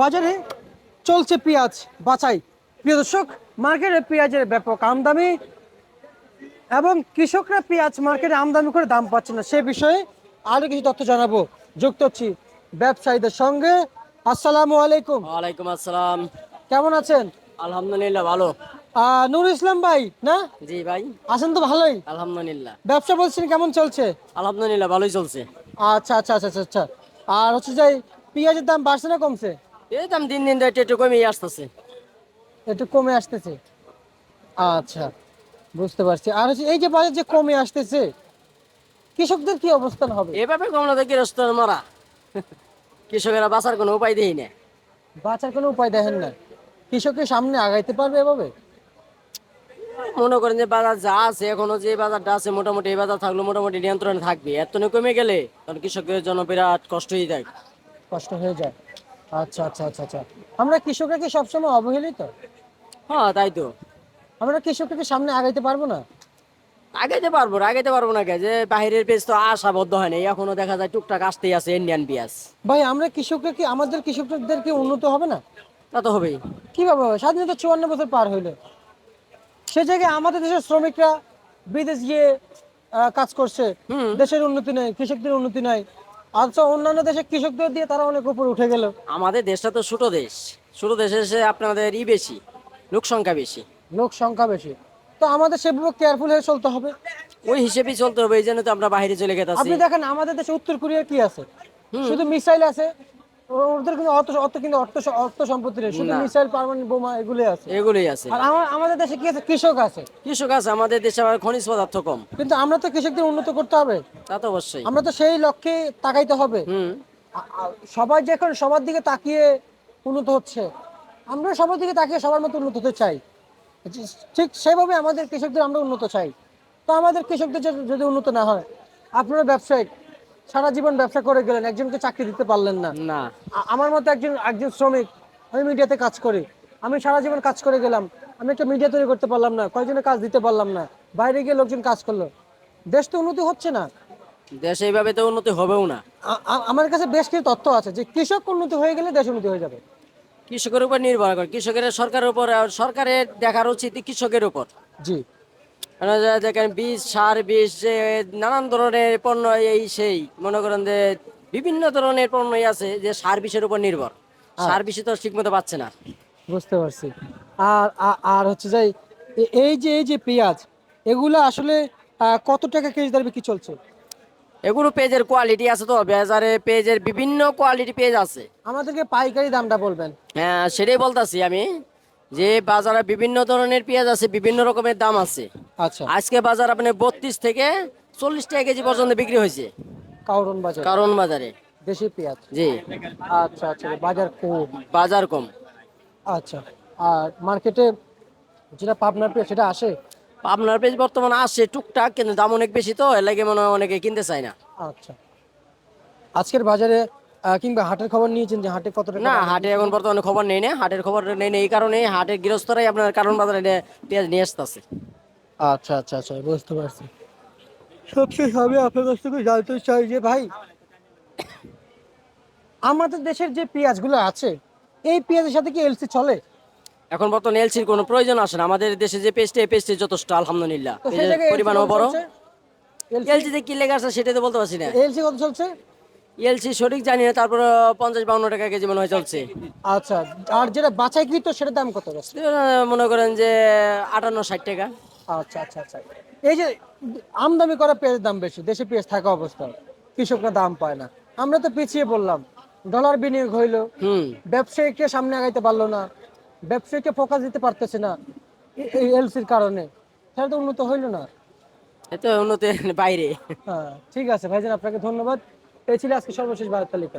বাজারে চলছে পেঁয়াজ বাছাই। প্রিয় দর্শক মার্কেটে পেঁয়াজের ব্যাপক আমদানি এবং কৃষকরা পেঁয়াজ মার্কেটে আমদানি করে দাম পাচ্ছে না সে বিষয়ে আরও কিছু তথ্য জানাব। যুক্ত হচ্ছি ব্যবসায়ীদের সঙ্গে। আসসালামু আলাইকুম। ওয়ালাইকুম আসসালাম। কেমন আছেন? আলহামদুলিল্লাহ ভালো। নুর ইসলাম ভাই না? জি ভাই। আছেন তো ভালোই? আলহামদুলিল্লাহ। ব্যবসা বলছেন কেমন চলছে? আলহামদুলিল্লাহ ভালোই চলছে। আচ্ছা আচ্ছা আচ্ছা আচ্ছা, আচ্ছা। আর হচ্ছে যে পেঁয়াজের দাম বাড়ছে না কমছে? এই দাম দিন দিন একটু একটু কমে আসতেছে। একটু কমে আসতেছে? আচ্ছা বুঝতে পারছি। আর হচ্ছে এই যে বাজার যে কমে আসতেছে কৃষকদের কি অবস্থান হবে? এভাবে কমলা থেকে মারা। কৃষকেরা বাঁচার কোনো উপায় দেই না। বাঁচার কোনো উপায় দেখেন না। কৃষকের সামনে আগাইতে পারবে এভাবে? মনে করেন যে বাজার যা আছে এখনও যে বাজারটা আছে মোটামুটি এই বাজার থাকলে মোটামুটি নিয়ন্ত্রণে থাকবে। এত কমে গেলে তখন কৃষকের জন্য বিরাট কষ্ট হয়ে যায়। কষ্ট হয়ে যায়। আচ্ছা আচ্ছা আচ্ছা আচ্ছা। আমরা কৃষকরা কি সবসময় অবহেলিত? হ্যাঁ তাই তো। আমরা কৃষককে সামনে আগাইতে পারব না? আগাইতে পারব না আগাইতে পারব না কে? যে বাইরের পেজ তো আশাবদ্ধ হয় না এখনও দেখা যায় টুকটাক আসতেই আছে ইন্ডিয়ান পেঁয়াজ ভাই আমরা কৃষকরা কি আমাদের কৃষকদের কি উন্নত হবে না? তা তো হবেই। কীভাবে হবে স্বাধীনতা চুয়ান্ন বছর পার হইল। সে জায়গায় আমাদের দেশের শ্রমিকরা বিদেশ গিয়ে কাজ করছে। দেশের উন্নতি নেই কৃষকদের উন্নতি নাই। আচ্ছা অন্যান্য দেশে কৃষকদের দিয়ে তারা অনেক উপরে উঠে গেল। আমাদের দেশটা তো ছোট দেশ। ছোট দেশে এসে আপনাদের ই বেশি লোক সংখ্যা বেশি। লোক সংখ্যা বেশি। তো আমাদের সেভাবে কেয়ারফুল হয়ে চলতে হবে। ওই হিসেবেই চলতে হবে এই জন্য তো আমরা বাইরে চলে গেছি আপনি দেখেন আমাদের দেশে উত্তর কোরিয়া কি আছে? শুধু মিসাইল আছে ওদের কিন্তু অর্থ অর্থ কিন্তু অর্থ অর্থ সম্পত্তি নেই। শুধু মিসাইল পারমানেন্ট বোমা এগুলোই আছে। এগুলোই আছে। আর আমাদের দেশে কি আছে? কৃষক আছে। কৃষক আছে আমাদের দেশে আবার খনিজ পদার্থ কম। কিন্তু আমরা তো কৃষকদের উন্নত করতে হবে। তা তো অবশ্যই। আমরা তো সেই লক্ষ্যে তাকাইতে হবে। সবাই যখন সবার দিকে তাকিয়ে উন্নত হচ্ছে আমরা সবার দিকে তাকিয়ে সবার মতো উন্নত হতে চাই। ঠিক সেভাবে আমাদের কৃষকদের আমরা উন্নত চাই। তো আমাদের কৃষকদের যদি- যদি উন্নত না হয় আপনারা ব্যবসায়িক সারা জীবন ব্যবসা করে গেলেন একজনকে চাকরি দিতে পারলেন না। না। আমার মতো একজন একজন শ্রমিক আমি মিডিয়াতে কাজ করি আমি সারা জীবন কাজ করে গেলাম আমি একটা মিডিয়া তৈরি করতে পারলাম না কয়েকজনের কাজ দিতে পারলাম না বাইরে গিয়ে লোকজন কাজ করল। দেশ তো উন্নতি হচ্ছে না। দেশ এইভাবে তো উন্নতি হবেও না। আমার কাছে বেশ কিছু তথ্য আছে যে কৃষক উন্নতি হয়ে গেলে দেশ উন্নতি হয়ে যাবে। কৃষকের উপর নির্ভর করে কৃষকের সরকারের উপর সরকারের দেখার উচিত কৃষকের উপর। জি। দেখেন বীজ সার বীজ যে নানান ধরনের পণ্য এই সেই মনে করেন যে বিভিন্ন ধরনের পণ্যই আছে যে সার বিষের উপর নির্ভর। সার বিষে তো ঠিক মতো পাচ্ছে না। বুঝতে পারছি। আর আর হচ্ছে যে এ- এই যে এই যে পেঁয়াজ এগুলো আসলে কত টাকা কেজি দর বিক্রি চলছে? এগুলো পেজের কোয়ালিটি আছে তো বাজারে পেজের বিভিন্ন কোয়ালিটি পেজ আছে। আমাদেরকে পাইকারি দামটা বলবেন। হ্যাঁ সেটাই বলতাছি আমি যে বাজারে বিভিন্ন ধরনের পেঁয়াজ আছে বিভিন্ন রকমের দাম আছে। আচ্ছা। আজকে বাজার আপনি বত্রিশ থেকে চল্লিশ টাকা কেজি পর্যন্ত বিক্রি হয়েছে। কাউরন বাজার? কারণ বাজারে। দেশি পেঁয়াজ? জি। আচ্ছা আচ্ছা বাজার কম? বাজার কম। আচ্ছা আর মার্কেটে যেটা পাবনার পেঁয়াজ সেটা আসে? আপনার পেজ বর্তমানে আসে টুকটাক কিন্তু দাম অনেক বেশি তো এর লাগে মনে হয় অনেকে কিনতে চায় না। আচ্ছা। আজকের বাজারে আহ, কিংবা হাটের খবর নিয়েছেন যে হাটে কত টাকা না হাটে এখন বর্তমানে খবর নেই না হাটের খবর নেই না এই কারণে হাটের গৃহস্থরাই আপনার কারণ বাজারে পেঁয়াজ নিয়ে আসতেছে। আচ্ছা আচ্ছা আচ্ছা বুঝতে পারছি। সবশেষ আমি আপনার কাছ থেকে জানতে চাই যে ভাই আমাদের দেশের যে পেঁয়াজগুলো আছে এই পেঁয়াজের সাথে কি এলসি চলে? এখন বর্তমানে এলসির কোনো প্রয়োজন আসে না। আমাদের দেশে যে পেস্টে এই পেস্টে যথেষ্ট আলহামদুলিল্লাহ। তো সেই পেঁয়াজের জায়গায় পরিমাণও বড়। এলসি এলসিতে কি লেখা আছে সেটা তো বলতে পারছি না। এলসি কত চলছে? এলসি সঠিক জানি না তারপর পঞ্চাশ বাউন্ন টাকা কেজি মনে হয় চলছে। আচ্ছা আর যেটা বাছাইকৃত সেটার দাম কত গেছে মনে করেন যে আটান্ন ষাট টাকা। আচ্ছা আচ্ছা আচ্ছা। এই যে আমদানি করা পেঁয়াজের দাম বেশি দেশে পেঁয়াজ থাকা অবস্থায় কৃষকরা দাম পায় না। আমরা তো পিছিয়ে পড়লাম ডলার বিনিয়োগ হইল ব্যবসায়ীকে সামনে আগাইতে পারল না ব্যবসায়ীকে ফোকাস দিতে পারতেছে না এই এলসির কারণে। সেটা তো উন্নত হইল না। এত উন্নতির বাইরে। হ্যাঁ ঠিক আছে ভাইজান আপনাকে ধন্যবাদ। এই ছিল আজকে সর্বশেষ ভারত তালিকা